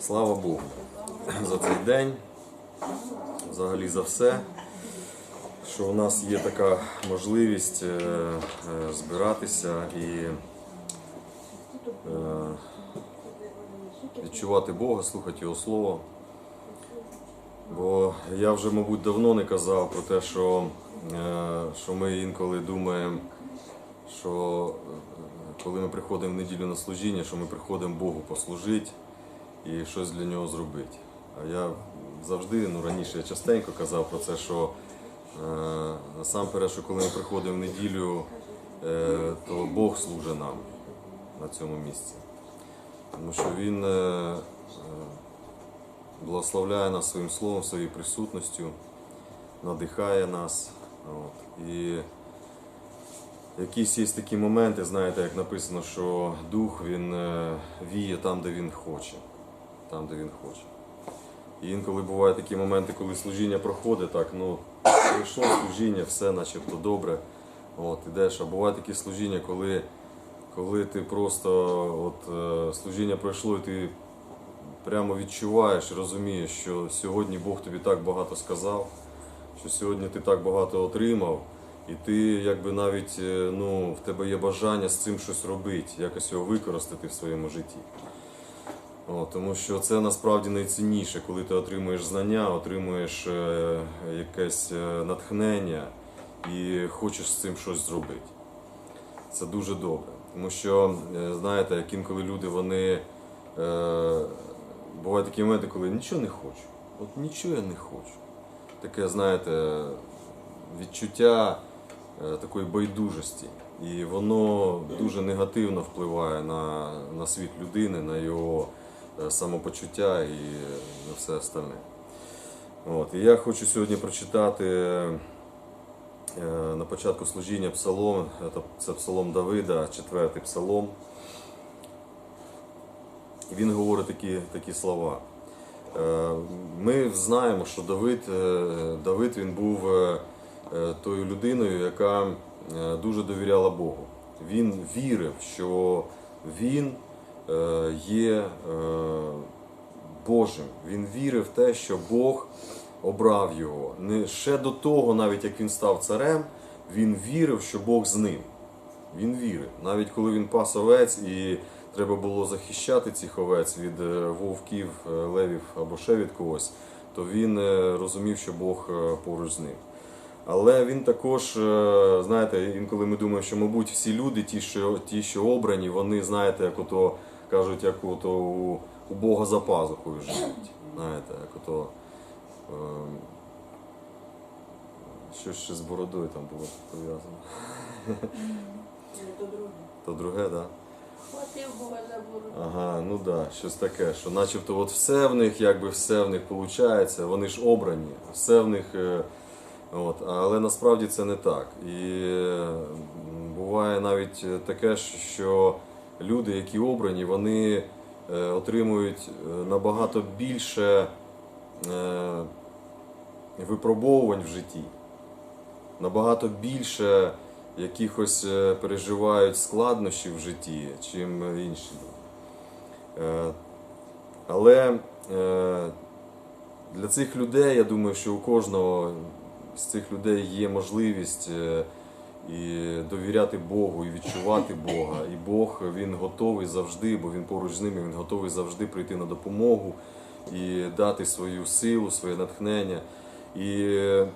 Слава Богу. За цей день, взагалі за все, що у нас є така можливість е, е, збиратися і е, відчувати Бога, слухати Його Слово. Бо я вже, мабуть, давно не казав про те, що, що ми інколи думаємо, що коли ми приходимо в неділю на служіння, що ми приходимо Богу послужити і щось для нього зробити. А я завжди, ну раніше я частенько казав про це, що е, насамперед, що коли ми приходимо в неділю, е, то Бог служить нам на цьому місці. Тому що Він е, е, благословляє нас своїм словом, своєю присутністю, надихає нас. От. І якісь є такі моменти, знаєте, як написано, що дух він е, віє там, де він хоче. Там, де він хоче. І інколи бувають такі моменти, коли служіння проходить, так, ну, пройшло служіння, все начебто добре. От, ідеш. А бувають такі служіння, коли, коли ти просто от, е, служіння пройшло і ти прямо відчуваєш, розумієш, що сьогодні Бог тобі так багато сказав, що сьогодні ти так багато отримав, і ти якби навіть е, ну, в тебе є бажання з цим щось робити, якось його використати в своєму житті. О, тому що це насправді найцінніше, коли ти отримуєш знання, отримуєш е, якесь е, натхнення і хочеш з цим щось зробити. Це дуже добре. Тому що, е, знаєте, інколи люди, вони е, бувають такі моменти, коли нічого не хочу. От нічого я не хочу. Таке, знаєте, відчуття е, такої байдужості. І воно дуже негативно впливає на, на світ людини, на його самопочуття і на все остальне. От. І я хочу сьогодні прочитати е, на початку служіння псалом, це- псалом Давида, четвертий псалом. Він говорить такі, такі слова. Е, Ми знаємо, що Давид, е, Давид він був е, е, тою людиною, яка е, дуже довіряла Богу. Він вірив, що він е, є е, Божим. Він вірив в те, що Бог обрав його. Не ще до того, навіть як він став царем, він вірив, що Бог з ним. Він вірив. Навіть коли він пас овець і треба було захищати цих овець від е, вовків, е, левів або ще від когось, то він е, розумів, що Бог поруч з ним. Але він також, знаєте, інколи ми думаємо, що, мабуть, всі люди, ті, що, ті, що обрані, вони, знаєте, як ото кажуть, як ото у, у Бога за пазухою живуть. Знаєте, як ото. Е, щось ще з бородою там було пов'язано. То друге. То друге, так? Да? Хватив Бога за бороду. Ага, ну да, щось таке, що начебто от все в них, якби все в них виходить, вони ж обрані, все в них. е, От, але насправді це не так. І е, буває навіть таке, що люди, які обрані, вони е, отримують е, набагато більше е, випробовувань в житті, набагато більше якихось переживають складнощів в житті, чим інші. Але для цих людей, я думаю, що у кожного з цих людей є можливість і довіряти Богу, і відчувати Бога. І Бог він готовий завжди, бо він поруч з ними, він готовий завжди прийти на допомогу і дати свою силу, своє натхнення. І е,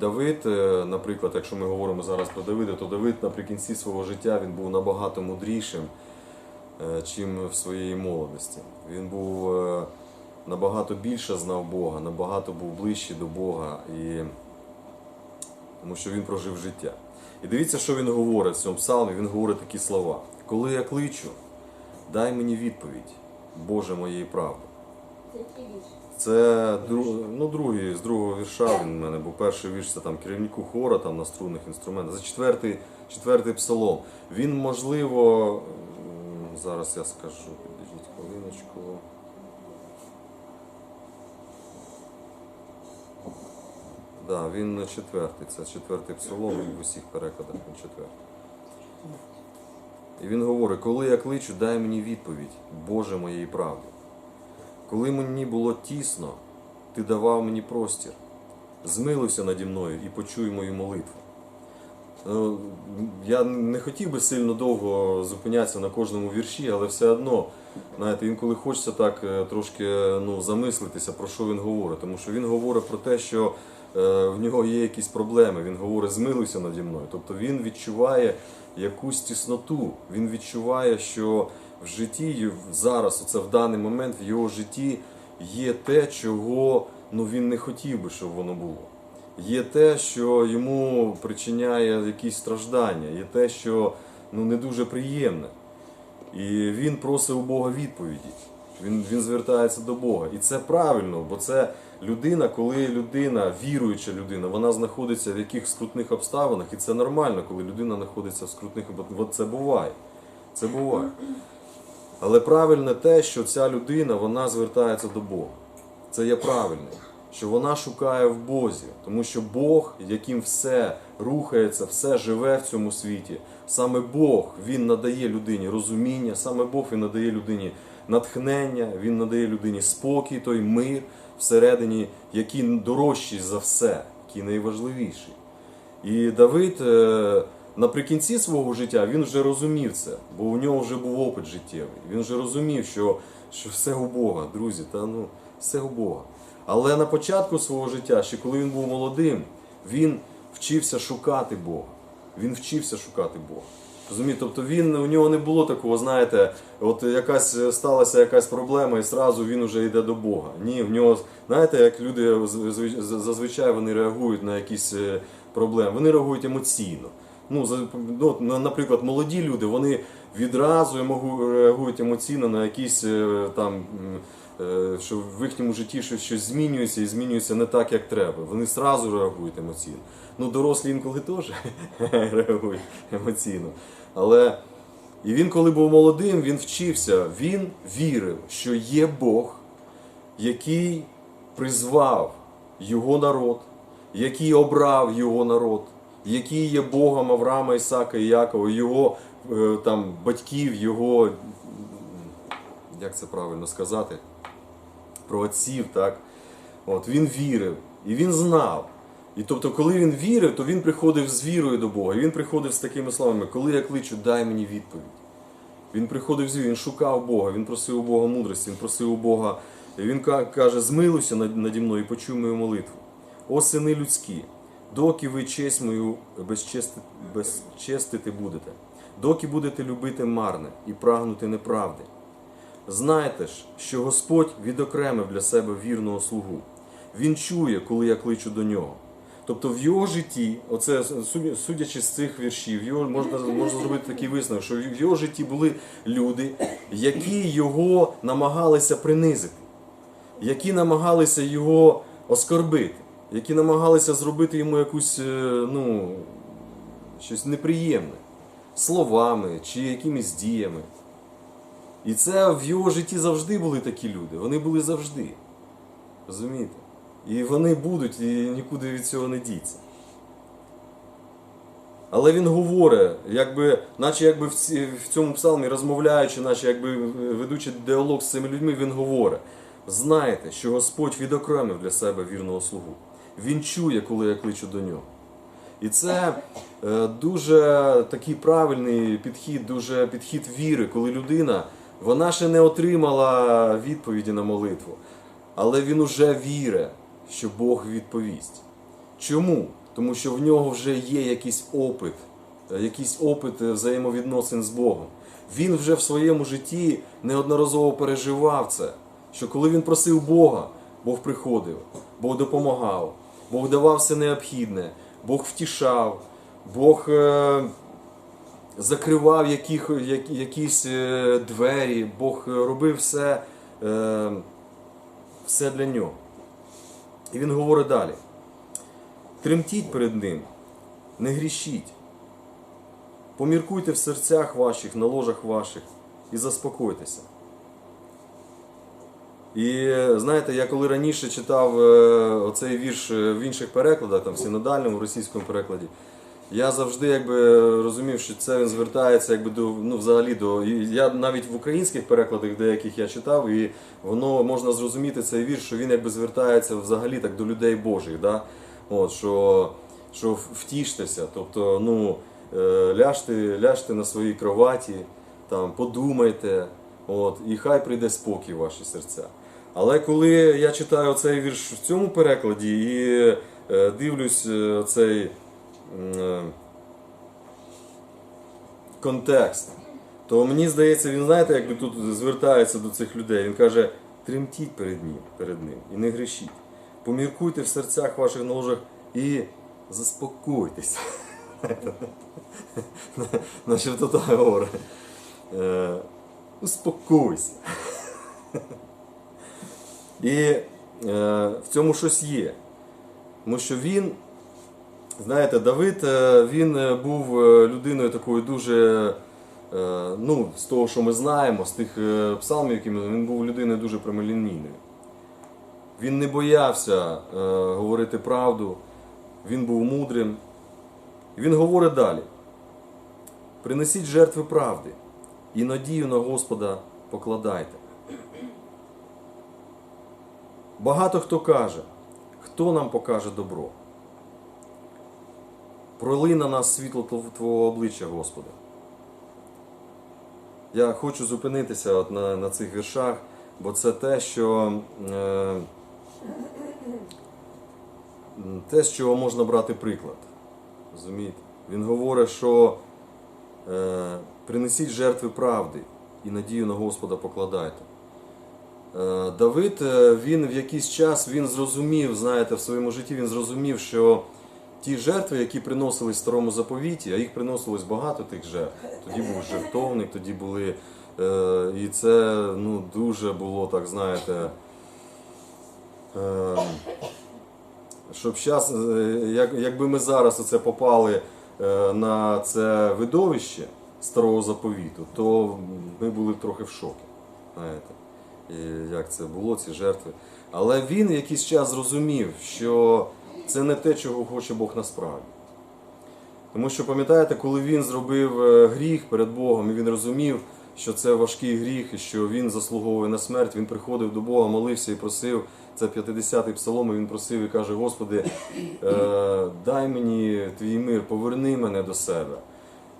Давид, е, наприклад, якщо ми говоримо зараз про Давида, то Давид наприкінці свого життя він був набагато мудрішим, е, чим в своїй молодості. Він був набагато більше знав Бога, набагато був ближче до Бога, і... тому що він прожив життя. І дивіться, що він говорить в цьому псалмі. Він говорить такі слова: Коли я кличу, дай мені відповідь, Боже моєї правди. Це ну, другий, з другого вірша він в мене, бо перший вірш це там керівнику хора там, на струнних інструментах. Це четвертий, четвертий псалом. Він, можливо, зараз я скажу, підійдіть хвилиночку. Да, він четвертий, це четвертий псалом, він в усіх перекладах він четвертий. І він говорить, коли я кличу, дай мені відповідь, Боже моєї правди. Коли мені було тісно, ти давав мені простір. Змилуйся наді мною і почуй мою молитву. Ну, Я не хотів би сильно довго зупинятися на кожному вірші, але все одно, знаєте, інколи хочеться так е, трошки ну, замислитися, про що він говорить. Тому що він говорить про те, що е, в нього є якісь проблеми. Він говорить, змилуйся наді мною. Тобто він відчуває якусь тісноту. Він відчуває, що в житті зараз, оце в даний момент, в його житті є те, чого ну, він не хотів би, щоб воно було. Є те, що йому причиняє якісь страждання, є те, що ну, не дуже приємне. І він просить у Бога відповіді. Він, він звертається до Бога. І це правильно, бо це людина, коли людина, віруюча людина, вона знаходиться в якихось скрутних обставинах, і це нормально, коли людина знаходиться в скрутних обставинах. Це буває. Це буває. Але правильне те, що ця людина вона звертається до Бога. Це є правильно, що вона шукає в Бозі, тому що Бог, яким все рухається, все живе в цьому світі, саме Бог він надає людині розуміння, саме Бог він надає людині натхнення, він надає людині спокій, той мир всередині, який дорожчий за все, який найважливіший. І Давид е, наприкінці свого життя він вже розумів це, бо у нього вже був опит життєвий. Він вже розумів, що, що все у Бога, друзі, та ну все у Бога. Але на початку свого життя, ще коли він був молодим, він вчився шукати Бога. Він вчився шукати Бога. Розумієте, тобто він у нього не було такого, знаєте, от якась е, сталася якась проблема, і зразу він вже йде до Бога. Ні, в нього, знаєте, як люди зазвичай вони реагують на якісь е, проблеми, вони реагують емоційно. Ну, ну, наприклад, молоді люди, вони відразу реагують емоційно на якісь е, там. Е, Що в їхньому житті щось, змінюється і змінюється не так, як треба. Вони одразу реагують емоційно. Ну, дорослі інколи теж реагують емоційно. Але і він, коли був молодим, він вчився, він вірив, що є Бог, який призвав його народ, який обрав його народ, який є Богом Авраама, Ісака і Якова, його е, там, батьків, його, як це правильно сказати, про отців, так? От, він вірив і він знав. І тобто, коли він вірив, то він приходив з вірою до Бога. І він приходив з такими словами, коли я кличу, дай мені відповідь. Він приходив з вірою, він шукав Бога, він просив у Бога мудрості, він просив у Бога. Він каже, змилуйся наді мною і почуй мою молитву. О сини людські, доки ви честь мою безчести, безчестити будете, доки будете любити марне і прагнути неправди. Знайте ж, що Господь відокремив для себе вірного слугу. Він чує, коли я кличу до нього. Тобто в його житті, оце судячи з цих віршів, його можна, можна зробити такий висновок, що в його житті були люди, які його намагалися принизити, які намагалися його оскорбити, які намагалися зробити йому якусь е, ну, щось неприємне словами чи якимись діями. І це в його житті завжди були такі люди. Вони були завжди. Розумієте? І вони будуть, і нікуди від цього не діться. Але він говорить, якби, наче якби в, цьому псалмі розмовляючи, наче якби ведучи діалог з цими людьми, він говорить: знайте, що Господь відокремив для себе вірного слугу. Він чує, коли я кличу до нього. І це е, дуже такий правильний підхід, дуже підхід віри, коли людина вона ще не отримала відповіді на молитву, але він уже вірить, що Бог відповість. Чому? Тому що в нього вже є якийсь опит, е, якийсь опит е, взаємовідносин з Богом. Він вже в своєму житті неодноразово переживав це, що коли він просив Бога, Бог приходив, Бог допомагав, Бог давав все необхідне, Бог втішав, Бог е, закривав яких, як, якісь е, двері, Бог робив все, е, все для нього. І він говорить далі. Тремтіть перед ним, не грішіть. Поміркуйте в серцях ваших, на ложах ваших і заспокойтеся. І знаєте, я коли раніше читав е, оцей вірш в інших перекладах, там в синодальному, в російському перекладі, я завжди якби розумів, що це він звертається якби до ну взагалі до. Я навіть в українських перекладах деяких я читав, і воно можна зрозуміти цей вірш, що він якби звертається взагалі так до людей Божих. Да? От, що, що втіштеся, тобто, ну, е, ляжте, ляжте на своїй кроваті, там, подумайте, от, і хай прийде спокій в ваші серця. Але коли я читаю цей вірш в цьому перекладі і е, дивлюсь е, цей контекст, то мені здається, він знаєте, якби тут звертається до цих людей. Він каже: тремтіть перед ним, перед ним і не грішіть. Поміркуйте в серцях ваших на і заспокойтеся. Наче то так говорить. Е, Успокойся. І е, в цьому щось є. Тому що він, знаєте, Давид, е, він е, був е, людиною такою дуже, ну, з того, що ми знаємо, з тих псалмів, які ми, він був людиною дуже прямолінійною. Він не боявся говорити правду, він був мудрим. Він говорить далі: принесіть жертви правди і надію на Господа покладайте. Багато хто каже, хто нам покаже добро. Проли на нас світло Твого обличчя, Господи. Я хочу зупинитися от на, на цих віршах, бо це те, що е, те, з чого можна брати приклад. Розумієте? Він говорить, що е, принесіть жертви правди і надію на Господа покладайте. Е, Давид, е, він в якийсь час він зрозумів, знаєте, в своєму житті він зрозумів, що ті жертви, які приносились в старому заповіті, а їх приносилось багато тих жертв. Тоді був жертовник, тоді були. е, І це ну, дуже було, так знаєте. е, Щоб щас, е, як, якби ми зараз оце попали е, на це видовище старого заповіту, то ми були б трохи в шокі. Знаєте і як це було, ці жертви. Але він якийсь час зрозумів, що це не те, чого хоче Бог насправді. Тому що пам'ятаєте, коли він зробив е, гріх перед Богом, і він розумів, що це важкий гріх, і що він заслуговує на смерть, він приходив до Бога, молився і просив. Це 50-й псалом, і він просив і каже: Господи, е, дай мені твій мир, поверни мене до себе.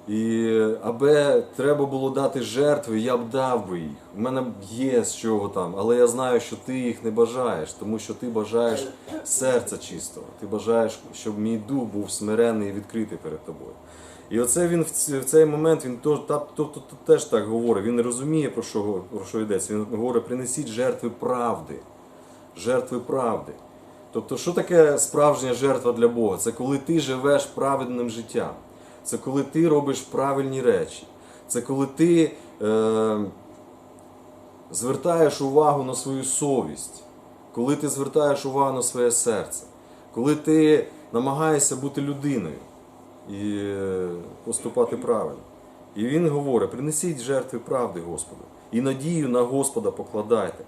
І аби треба було дати жертви, я б дав би їх. У мене є з чого там, але я знаю, що ти їх не бажаєш, тому що ти бажаєш серця чистого. Ти бажаєш, щоб мій дух був смирений і відкритий перед тобою. І оце він в цей момент він то, та, то, то, то теж так говорить. Він не розуміє, про що, про що йдеться. Він говорить, принесіть жертви правди. Жертви правди. Тобто, що таке справжня жертва для Бога? Це коли ти живеш праведним життям. Це коли ти робиш правильні речі. Це коли ти е, звертаєш увагу на свою совість, коли ти звертаєш увагу на своє серце, коли ти намагаєшся бути людиною і е, поступати правильно. І він говорить: принесіть жертви правди Господу і надію на Господа покладайте.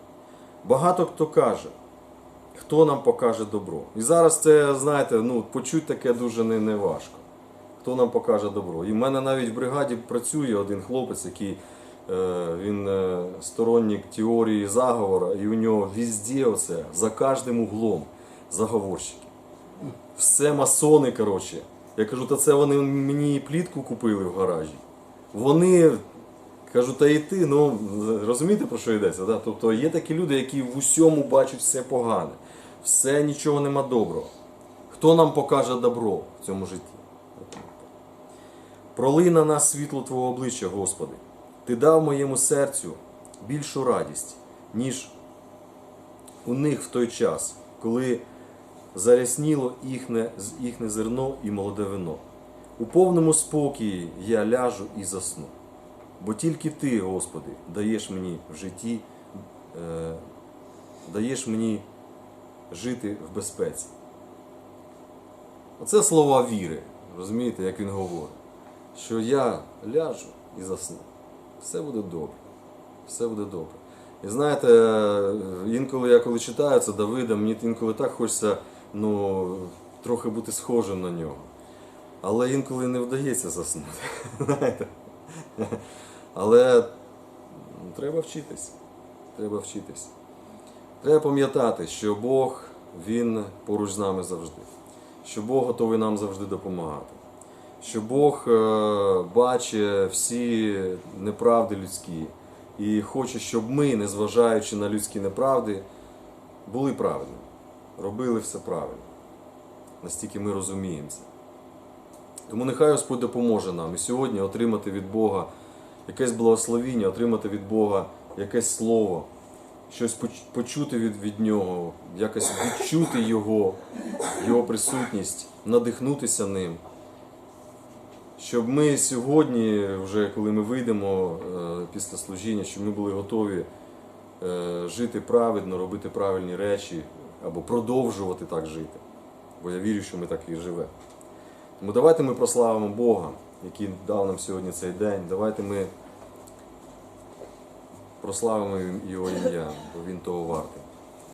Багато хто каже, хто нам покаже добро. І зараз це, знаєте, ну, почуть таке дуже не, не важко. Хто нам покаже добро. І в мене навіть в бригаді працює один хлопець, який е, він е, сторонник теорії заговора, і у нього везде оце, за кожним углом заговорщики. Все масони, коротше. Я кажу, та це вони мені плітку купили в гаражі. Вони кажу, та і ти, ну розумієте про що йдеться? Да? Тобто є такі люди, які в усьому бачать все погане, все нічого нема доброго. Хто нам покаже добро в цьому житті? Проли на нас світло Твого обличчя, Господи. Ти дав моєму серцю більшу радість, ніж у них в той час, коли зарясніло їхне, їхне зерно і молоде вино. У повному спокої я ляжу і засну. Бо тільки Ти, Господи, даєш мені в житті, е, даєш мені жити в безпеці. Оце слова віри. Розумієте, як він говорить? Що я ляжу і засну. Все буде добре. Все буде добре. І знаєте, інколи я коли читаю це Давида, мені інколи так хочеться ну, трохи бути схожим на нього. Але інколи не вдається заснути. Але треба вчитись. Треба вчитись. Треба пам'ятати, що Бог Він поруч з нами завжди. Що Бог готовий нам завжди допомагати. Що Бог е, бачить всі неправди людські і хоче, щоб ми, незважаючи на людські неправди, були правильними, робили все правильно. Настільки ми розуміємо це. Тому нехай Господь допоможе нам і сьогодні отримати від Бога якесь благословіння, отримати від Бога якесь слово, щось почути від, від Нього, якось відчути Його, Його присутність, надихнутися ним. Щоб ми сьогодні, вже коли ми вийдемо е, після служіння, щоб ми були готові е, жити праведно, робити правильні речі або продовжувати так жити. Бо я вірю, що ми так і живемо. Тому давайте ми прославимо Бога, який дав нам сьогодні цей день. Давайте ми прославимо Його ім'я, бо Він того вартий.